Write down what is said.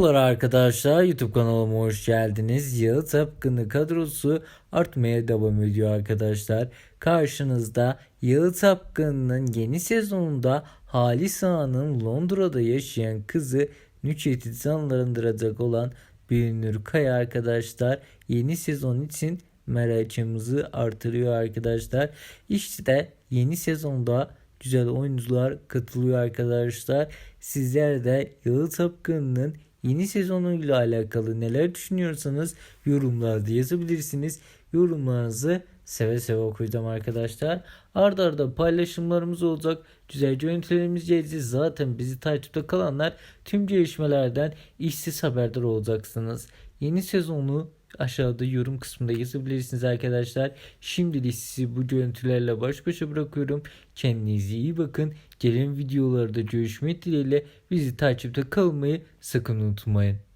Merhabalar arkadaşlar YouTube kanalıma hoş geldiniz. Yalı Tapkın'ı kadrosu artmaya devam ediyor arkadaşlar. Karşınızda Yalı Tapkın'ın yeni sezonunda Halis Ağa'nın Londra'da yaşayan kızı Nüçet'i canlandıracak olan Bilinür Kaya arkadaşlar. Yeni sezon için merakımızı artırıyor arkadaşlar. İşte yeni sezonda güzel oyuncular katılıyor arkadaşlar. Sizler de Yalı Tapkın'ın yeni sezonuyla alakalı neler düşünüyorsanız yorumlarda yazabilirsiniz. Yorumlarınızı seve seve okuyacağım arkadaşlar. Arda arda paylaşımlarımız olacak. Güzel görüntülerimiz gelecek. Zaten bizi takipte kalanlar tüm gelişmelerden işsiz haberdar olacaksınız. Yeni sezonu aşağıda yorum kısmında yazabilirsiniz arkadaşlar. Şimdilik sizi bu görüntülerle baş başa bırakıyorum. Kendinize iyi bakın. Gelen videolarda görüşmek dileğiyle bizi takipte kalmayı sakın unutmayın.